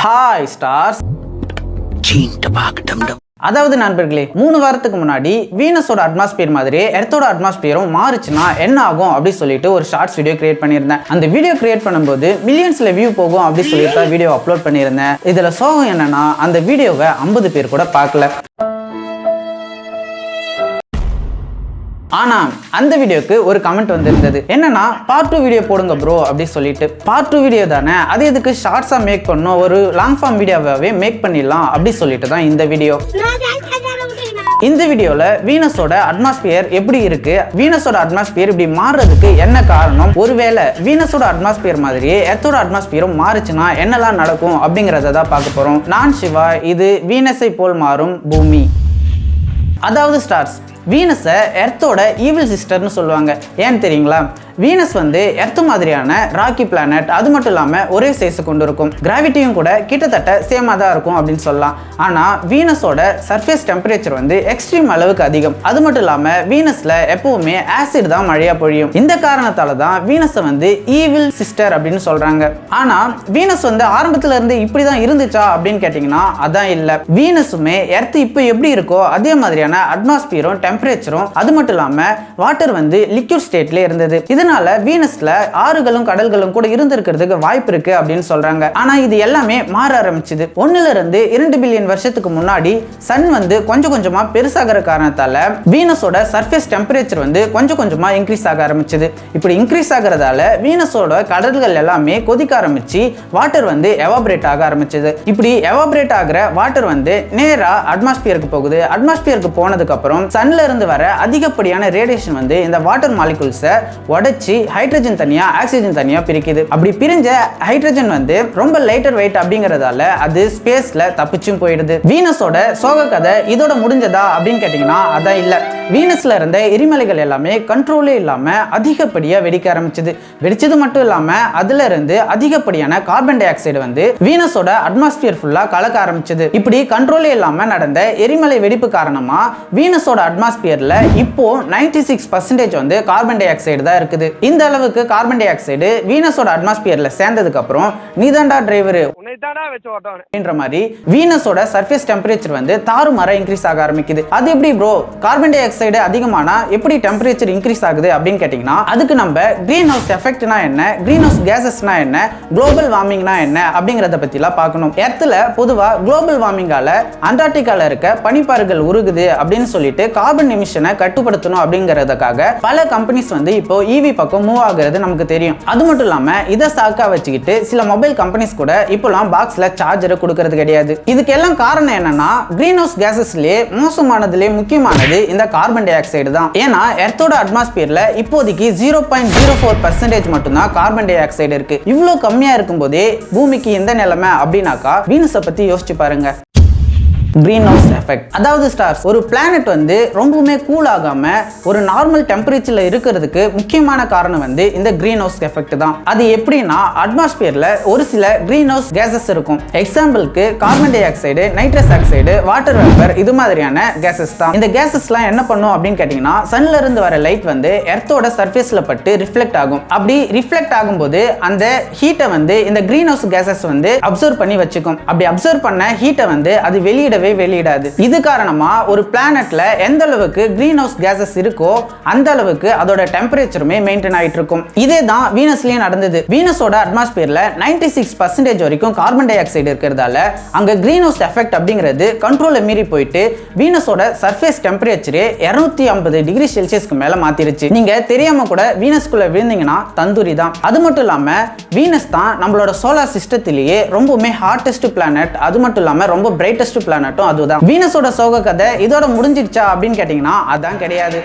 Hi stars. அதாவது நண்பர்களே மூணு வாரத்துக்கு முன்னாடி வீனஸோட அட்மாஸ்பியர் மாதிரி எர்த்தோட அட்மாஸ்பியரும் மாறுச்சுன்னா என்ன ஆகும் அப்படி சொல்லிட்டு ஒரு ஷார்ட்ஸ் வீடியோ கிரியேட் பண்ணியிருந்தேன். அந்த வீடியோ கிரியேட் பண்ணும்போது மில்லியன்ஸ்ல வியூ போகும் அப்படி சொல்லிட்டு வீடியோ அப்லோட் பண்ணியிருந்தேன். இதுல சோகம் என்னன்னா அந்த வீடியோவை ஐம்பது பேர் கூட பார்க்கல. ஆனா அந்த வீடியோக்கு ஒரு கமெண்ட் வந்திருந்தது. என்னன்னா பார்ட் டூ வீடியோ போடுங்க ப்ரோ அப்படின்னு சொல்லிட்டு. பார்ட் டூ வீடியோ தானே? அது எதுக்கு ஷார்ட்ஸா மேக் பண்ணணும்? ஒரு லாங் ஃபார்ம் வீடியோவாகவே மேக் பண்ணிடலாம் அப்படி சொல்லிட்டு தான் இந்த வீடியோ இந்த வீடியோல வீனஸோட அட்மாஸ்பியர் எப்படி இருக்கு? வீனஸோட அட்மாஸ்பியர் இப்படி மாறுறதுக்கு என்ன காரணம்? ஒருவேளை வீனஸோட அட்மாஸ்பியர் மாதிரியே எர்த்தோட அட்மாஸ்பியரும் மாறுச்சுன்னா என்னெல்லாம் நடக்கும் அப்படிங்கறத தான் பார்க்க போறோம். நான் சிவா இது வீனஸை போல் மாறும் பூமி. அதாவது ஸ்டார்ஸ் வீனஸை எர்த்தோட ஈவில் சிஸ்டர்னு சொல்லுவாங்க. ஏன்னு தெரியுங்களா? வீனஸ் வந்து எர்த்து மாதிரியான ராக்கி பிளானட் அது மட்டும் இல்லாமல் ஒரே சைஸை கொண்டு இருக்கும் கிராவிட்டியும் கூட கிட்டத்தட்ட சேமாக தான் இருக்கும் அப்படின்னு சொல்லலாம். ஆனால் வீனஸோட சர்ஃபேஸ் டெம்பரேச்சர் வந்து எக்ஸ்ட்ரீம் அளவுக்கு அதிகம். அது மட்டும் இல்லாமல் வீனஸில் எப்பவுமே ஆசிட் தான் மழையாக பொழியும். இந்த காரணத்தால் தான் வீனஸை வந்து ஈவில் சிஸ்டர் அப்படின்னு சொல்கிறாங்க ஆனால் வீனஸ் வந்து ஆரம்பத்தில் இருந்து இப்படி தான் இருந்துச்சா அப்படின்னு கேட்டிங்கன்னா அதான் இல்லை. வீனஸுமே எர்த் இப்போ எப்படி இருக்கோ அதே மாதிரியான அட்மாஸ்பியரும் டெம்பரேச்சரும் அது மட்டும் இல்லாமல் வாட்டர் வந்து லிக்யூட் ஸ்டேட்ல இருந்தது. இதனால வீனஸ்ல ஆறுகளும் கடல்களும் கூட இருந்திருக்கிறதுக்கு வாய்ப்பு இருக்கு அப்படின்னு சொல்றாங்க. ஆனா இது எல்லாமே மாற ஆரம்பிச்சது. ஒன்னுல இருந்து இரண்டு பில்லியன் வருஷத்துக்கு முன்னாடி சன் வந்து கொஞ்சம் கொஞ்சமா பெருசாகிற காரணத்தால வீனஸோட சர்ஃபேஸ் டெம்பரேச்சர் வந்து கொஞ்சம் கொஞ்சமா இன்க்ரீஸ் ஆக ஆரம்பிச்சது. இப்படி இன்க்ரீஸ் ஆகிறதால வீனஸோட கடல்கள் எல்லாமே கொதிக்க ஆரம்பிச்சு வாட்டர் வந்து எவாபரேட் ஆக ஆரம்பிச்சது. இப்படி எவாபரேட் ஆகிற வாட்டர் வந்து நேரா அட்மாஸ்பியருக்கு போகுது. அட்மாஸ்பியருக்கு போனதுக்கு அப்புறம் சன்ல இருந்து வர அதிகப்படியான ரேடியேஷன் வந்து இந்த வாட்டர் மாலிகுல்ஸை உடச்சி ஹைட்ரஜன் தனியா ஆக்சிஜன் தனியா பிரிக்குது. அப்படி பிரிஞ்ச ஹைட்ரஜன் வந்து ரொம்ப லைட்டர் வெயிட் அப்படிங்கறதால அது ஸ்பேஸ்ல தப்பிச்சும் போயிடுது. வீனஸோட சோக கதை இதோட முடிஞ்சதா அப்படின்னு கேட்டிங்கன்னா அதான் இல்ல. வீனஸ்ல இருந்த எரிமலைகள் எல்லாமே கண்ட்ரோலே இல்லாம அதிகப்படியா வெடிக்க ஆரம்பிச்சது. வெடிச்சது மட்டும் இல்லாம அதுல இருந்து அதிகப்படியான கார்பன் டை ஆக்சைடு வந்து வீனஸோட அட்மாஸ்பியர் ஃபுல்லா கலக்க ஆரம்பிச்சது. இப்படி கண்ட்ரோலே இல்லாம நடந்த எரிமலை வெடிப்பு காரணமா வீனஸோட அட்மாஸ்பியர்ல இப்போ 96% சிக்ஸ் பர்சன்டேஜ் வந்து கார்பன் டை ஆக்சைடு தான் இருக்குது. இந்த அளவுக்கு கார்பன் டை ஆக்சைடு வீனஸோட அட்மாஸ்பியர்ல சேர்ந்ததுக்கு அப்புறம் நீதாண்டா டிரைவர் அப்படின்ற மாதிரி வீனஸோட சர்ஃபேஸ் டெம்பரேச்சர் வந்து தாறுமாறா இன்க்ரீஸ் ஆக ஆரம்பிக்குது. அது எப்படி ப்ரோ கார்பன் டை ஆக்சைடு அதிகமானா எப்படி டெம்பரேச்சர் இன்க்ரீஸ் ஆகுது அப்படின்னு கேட்டிங்கன்னா அதுக்கு நம்ம கிரீன் ஹவுஸ் எஃபெக்ட்னா என்ன கிரீன் ஹவுஸ் கேசஸ்னா என்ன குளோபல் வார்மிங்னா என்ன அப்படிங்கறத பத்திலாம் பார்க்கணும். எர்த்தில் பொதுவா குளோபல் வார்மிங்கால அண்டார்டிகால இருக்க பனிப்பாறுகள் உருகுது அப்படின்னு சொல்லிட்டு கார்பன் எமிஷனை கட்டுப்படுத்தணும் அப்படிங்கறதுக்காக பல கம்பெனிஸ் வந்து இப்போ ஈவி பக்கம் மூவ் ஆகுறது நமக்கு தெரியும். அது மட்டும் இல்லாம இதை சாக்கா வச்சுக்கிட்டு சில மொபைல் கம்பெனிஸ் கூட இப்போலாம் பாக்ஸ்ல சார்ஜரை கொடுக்கறது கிடையாது. இதுக்கெல்லாம் காரணம் என்னன்னா கிரீன் ஹவுஸ் கேசஸ்லயே மோசமானதுலயே முக்கியமானது இந்த கார்பன் டை ஆக்சைடு தான். ஏன்னா எர்த்தோட அட்மாஸ்பியர்ல இப்போதைக்கு zero point zero four percentage மட்டும்தான் கார்பன் டை ஆக்சைடு இருக்கு. இவ்வளோ கம்மியா இருக்கும்போதே பூமிக்கு எந்த நிலைமை அப்படின்னாக்கா வீனஸை பத்தி யோசிச்சு பாருங்க. கிரீன் ஹவுஸ் எஃபெக்ட் அதாவது ஸ்டார்ஸ் ஒரு பிளானட் வந்து ரொம்பவுமே கூல் ஆகாம ஒரு நார்மல் டெம்பரேச்சர்ல இருக்கிறதுக்கு முக்கியமான காரணம் வந்து இந்த கிரீன் ஹவுஸ் எஃபெக்ட் தான். அது எப்படின்னா அட்மாஸ்பியர்ல ஒரு சில கிரீன் ஹவுஸ் கேசஸ் இருக்கும். எக்ஸாம்பிளுக்கு carbon dioxide nitrous oxide water vapour இது மாதிரியான கேசஸ் தான். இந்த கேசஸ்லாம் என்ன பண்ணும் அப்படின்னு கேட்டீங்கன்னா சன்ல இருந்து வர லைட் வந்து எர்த்தோட சர்ஃபேஸ்ல பட்டு ரிஃப்ளெக்ட் ஆகும். அப்படி ரிஃப்ளெக்ட் ஆகும்போது அந்த ஹீட்டை வந்து இந்த கிரீன் ஹவுஸ் கேசஸ் வந்து அப்சர்வ் பண்ணி வச்சுக்கும். அப்படி அப்சர்வ் பண்ண ஹீட்டை வந்து அது வெளியிடவே வெளியிடாது. இது காரணமா ஒரு பிளானட்ல எந்த அளவுக்கு கிரீன் ஹவுஸ் கேசஸ் இருக்கோ அந்த அளவுக்கு அதோட டெம்பரேச்சருமே மெயின்டைன் ஆயிட்டு இருக்கும் இதே தான் வீனஸ்லயும் நடந்தது. வீனஸோட அட்மாஸ்பியர்ல 96% சிக்ஸ் பர்சன்டேஜ் வரைக்கும் கார்பன் டை ஆக்சைடு இருக்கிறதால அங்க கிரீன் ஹவுஸ் எஃபெக்ட் அப்படிங்கிறது கண்ட்ரோலை மீறி போயிட்டு வீனஸோட சர்ஃபேஸ் டெம்பரேச்சரே இருநூத்தி ஐம்பது டிகிரி செல்சியஸ்க்கு மேல மாத்திருச்சு. நீங்க தெரியாம கூட வீனஸ்குள்ள விழுந்தீங்கன்னா தந்தூரி தான். அது மட்டும் இல்லாம வீனஸ் தான் நம்மளோட சோலார் சிஸ்டத்திலேயே ரொம்பவுமே ஹார்டஸ்ட் பிளானட் அது மட்டும் இல்லாம ரொம்ப பிரைட்டஸ்ட் மட்டும் அதுதான். வீனஸோட சோக கதை இதோட முடிஞ்சிடுச்சா அப்படின்னு கேட்டிங்கன்னா அதான் கிடையாது.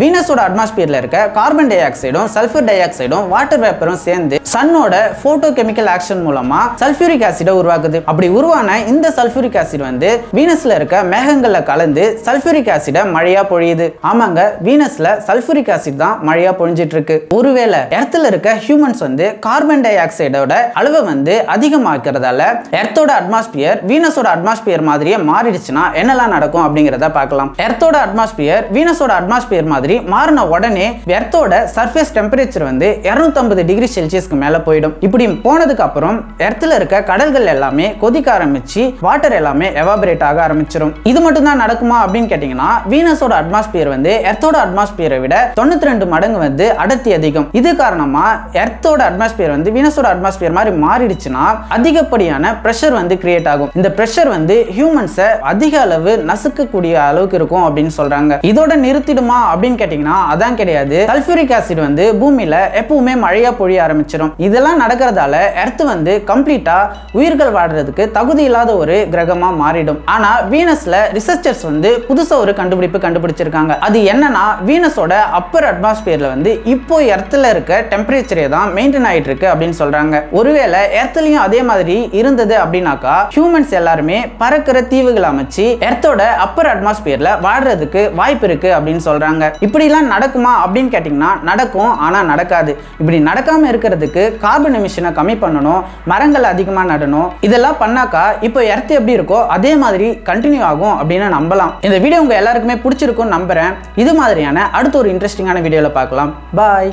வீனஸோட அட்மாஸ்பியர்ல இருக்க கார்பன் டை ஆக்சைடும் சல்ஃபர் டை ஆக்சைடும் வாட்டர் வேப்பரும் சேர்ந்து சன்னோட போட்டோ கெமிக்கல் ஆக்ஷன் மூலமா சல்ஃபியூரிக் ஆசிடை உருவாக்குது. அப்படி உருவான இந்த சல்ஃபியூரிக் ஆசிட் வந்து வீனஸ்ல இருக்க மேகங்கள்ல கலந்து சல்ஃபியூரிக் ஆசிடை மழையா பொழியுது. ஆமாங்க வீனஸ்ல சல்ஃபியூரிக் ஆசிட் தான் மழையா பொழிஞ்சிட்டு இருக்கு ஒருவேளை எர்த்துல இருக்க ஹியூமன்ஸ் வந்து கார்பன் டை ஆக்சைடோட அளவை வந்து அதிகமாக்கிறதால எர்த்தோட அட்மாஸ்பியர் வீனஸோட அட்மாஸ்பியர் மாதிரியே மாறிடுச்சுன்னா என்னெல்லாம் நடக்கும் அப்படிங்கிறத பார்க்கலாம். எர்த்தோட அட்மாஸ்பியர் வீனஸோட அட்மாஸ்பியர் மாதிரி மாதிரி மாறின உடனே எர்த்தோட சர்ஃபேஸ் டெம்பரேச்சர் வந்து 250 டிகிரி செல்சியஸ்க்கு மேல போயிடும். இப்படி போனதுக்கு அப்புறம் எர்த்தில் இருக்க கடல்கள் எல்லாமே கொதிக்க ஆரம்பிச்சு வாட்டர் எல்லாமே எவாபரேட் ஆக ஆரம்பிச்சிடும் இது மட்டும் தான் நடக்குமா அப்படின்னு கேட்டீங்கன்னா வீனஸோட அட்மாஸ்பியர் வந்து எர்த்தோட அட்மாஸ்பியரை விட தொண்ணூத்தி ரெண்டு மடங்கு வந்து அடர்த்தி அதிகம். இது காரணமா எர்த்தோட அட்மாஸ்பியர் வந்து வீனஸோட அட்மாஸ்பியர் மாதிரி மாறிடுச்சுன்னா அதிகப்படியான ப்ரெஷர் வந்து கிரியேட் ஆகும். இந்த ப்ரெஷர் வந்து ஹியூமன்ஸை அதிக அளவு நசுக்கக்கூடிய அளவுக்கு இருக்கும் அப்படின்னு சொல்றாங்க. இதோட நிறுத்திடுமா அப்படின்னு கேட்டீங்கன்னா அதான் கிடையாது. சல்ஃபியூரிக் ஆசிட் வந்து பூமியில எப்பவுமே மழையாக பொழிய ஆரம்பிச்சிடும் இதெல்லாம் நடக்கிறதால எர்த் வந்து கம்ப்ளீட்டாக உயிர்கள் வாடுறதுக்கு தகுதி இல்லாத ஒரு கிரகமாக மாறிடும். ஆனால் வீனஸில் ரிசர்ச்சர்ஸ் வந்து புதுசாக ஒரு கண்டுபிடிப்பு கண்டுபிடிச்சிருக்காங்க. அது என்னன்னா வீனஸோட அப்பர் அட்மாஸ்பியரில் வந்து இப்போ எர்த்தில் இருக்க டெம்பரேச்சரே தான் மெயின்டைன் ஆகிட்டு இருக்கு அப்படின்னு சொல்கிறாங்க ஒருவேளை எர்த்துலையும் அதே மாதிரி இருந்தது அப்படின்னாக்கா ஹியூமன்ஸ் எல்லாருமே பறக்கிற தீவுகள் அமைச்சு எர்த்தோட அப்பர் அட்மாஸ்பியரில் வாடுறதுக்கு வாய்ப்பு இருக்கு அப்படின்னு சொல்கிறாங்க இப்படிலாம் நடக்குமா அப்படின்னு கேட்டிங்கன்னா நடக்கும் ஆனால் நடக்காது. இப்படி நடக்காமல் இருக்கிறதுக்கு கார்பன் எமிஷனை கம்மி பண்ணணும் மரங்கள் அதிகமாக நடணும். இதெல்லாம் பண்ணாக்கா இப்போ எர்த்து எப்படி இருக்கோ அதே மாதிரி கண்டினியூ ஆகும் அப்படின்னு நம்பலாம். இந்த வீடியோ உங்கள் எல்லாருக்குமே பிடிச்சிருக்கும்னு நம்புறேன். இது மாதிரியான அடுத்த ஒரு இன்ட்ரெஸ்டிங்கான வீடியோவில் பார்க்கலாம். பாய்